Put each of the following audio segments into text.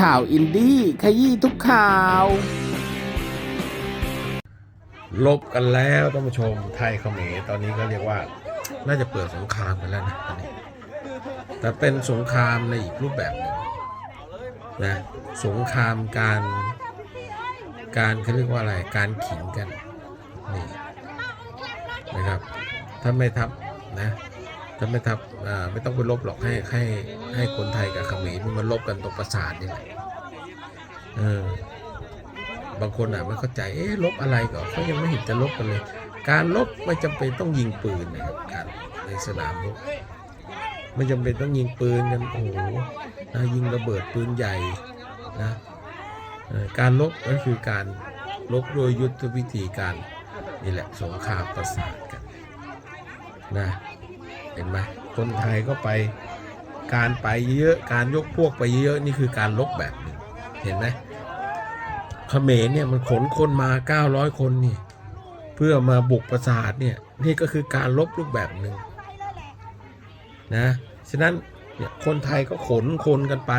ข่าวอินดี้ขยี้ทุกข่าว ลบกันแล้วท่านผู้ชมไทยเขมรตอนนี้ก็เรียกว่า น่าจะเปิดสงครามกันแล้วนะตอนนี้แต่เป็นสงครามในอีกรูปแบบหนึ่งนะสงครามการการเขาเรียกว่าอะไรการขิงกันนี่นะครับถ้าไม่ทับนะ ถ้าไม่ทับไม่ต้องไปลบหรอกให้ให้ให้คนไทยกับเขมรมันลบกันตรงประสาทนี่แหละเออบางคนอะไม่เข้าใจเอ๊ะลบอะไรก่อเขายังไม่เห็นจะลบกันเลย การลบไม่จำเป็นต้องยิงปืนนะครับการในสนามรบไม่จำเป็นต้องยิงปืนกันโอ้โหนะยิงระเบิดปืนใหญ่นะการลบก็คือการลบโดยยุทธวิธีการนี่แหละสงครามประสาทกันนะ เห็นไหมคนไทยก็ไปการไปเยอะการยกพวกไปเยอะนี่คือการลบแบบหนึ่งเห็นไหมเขมรเนี่ยมันขนคนมา 900 คนนี่เพื่อมาบุกปราสาทเนี่ยนี่ก็คือการลบรูปแบบหนึ่งนะฉะนั้นเนี่ยคนไทยก็ขนคนกันไป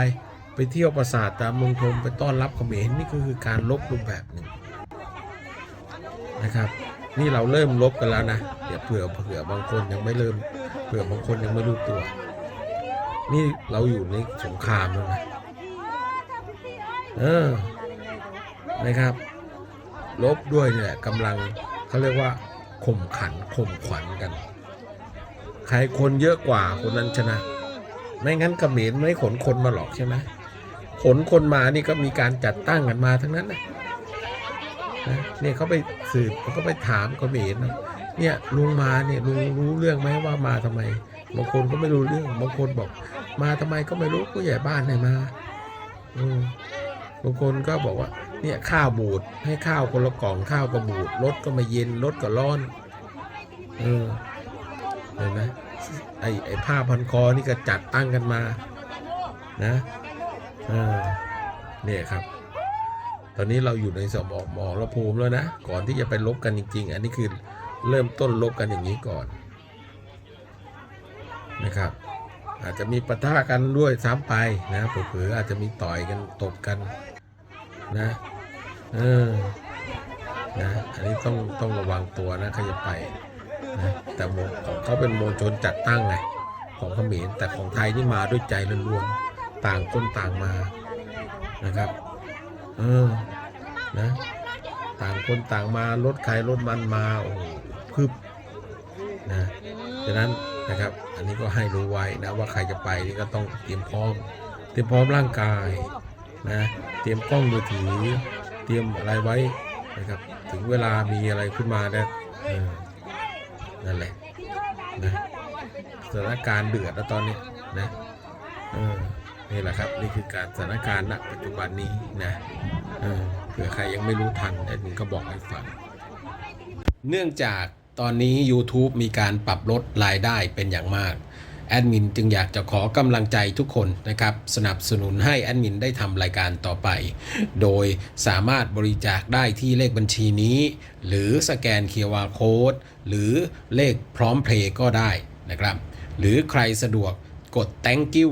ไปเที่ยวปราสาทตามเมืองชมไปต้อนรับเขมรนี่ก็คือการลบรูปแบบหนึ่งนะครับ นี่เราเริ่มลบกันแล้วนะเดี๋ยวเผื่อเผื่อบางคนยังไม่เริ่ม เผื่อบางคนยังไม่รู้ตัว นี่เราอยู่ในสงครามแล้วนะเออนะครับลบด้วยเนี่ยกำลังเขาเรียกว่าข่มขันข่มขวัญกัน ใครคนเยอะกว่าคนนั้นชนะ ไม่งั้นเขมรไม่ขนคนมาหรอกใช่ไหมขนคนมานี่ก็มีการจัดตั้งกันมาทั้งนั้นนะเนี่ยเขาไปสืบเขาก็ไปถามเมรนะ เนี่ยลุงมาเนี่ยลุงรู้เรื่องไหมว่ามาทำไมบางคนก็ไม่รู้เรื่องบางคนบอก มาทำไมก็ไม่รู้ผู้ใหญ่บ้านไหนมาอืมบางคนก็บอกว่า เนี่ยข้าวบูดให้ข้าวคนละกล่องข้าวก็บูดรถก็ไม่เย็นรถก็ร้อนเออเห็นไหมไอ้ไอ้ผ้าพันคอนี่ก็จัดตั้งกันมา นะเออเนี่ยครับ ตอนนี้เราอยู่ในสมองหมอระภูมิแล้วนะ ก่อนที่จะไปลบกันจริง ๆ อันนี้คือ เริ่มต้นลบกันอย่างนี้ก่อนนะครับ อาจจะมีปะทะกันด้วยซ้ำไปนะเผื่ออาจจะมีต่อยกันตบกันนะเออนะอันนี้ต้องต้องระวังตัวนะใครจะไปนะแต่โมของเขาเป็นโมชนจัดตั้งไงของเขมรแต่ของไทยนี่มาด้วยใจล้วนๆต่างคนต่างมานะครับ เออนะ ต่างคนต่างมารถใครรถมันมาโอ้พึบนะฉะนั้นนะครับ อันนี้ก็ให้รู้ไว้นะว่าใครจะไปนี่ก็ต้องเตรียมพร้อม เตรียมพร้อมร่างกายนะเตรียมกล้องมือถือ เตรียมอะไรไว้นะครับ ถึงเวลามีอะไรขึ้นมาเนี่ยนั่นแหละนะสถานการณ์เดือดแล้วตอนนี้นะ นี่แหละครับ นี่คือการสถานการณ์ณปัจจุบันนี้นะเผื่อใครยังไม่รู้ทันแอดมินก็บอกให้ฟัง เนื่องจากตอนนี้ YouTube มีการปรับลดรายได้เป็นอย่างมาก แอดมินจึงอยากจะขอกำลังใจทุกคนนะครับ สนับสนุนให้แอดมินได้ทำรายการต่อไป โดยสามารถบริจาคได้ที่เลขบัญชีนี้ หรือสแกน QR Code หรือเลขพร้อมเพลย์ก็ได้นะครับ หรือใครสะดวกกด thank you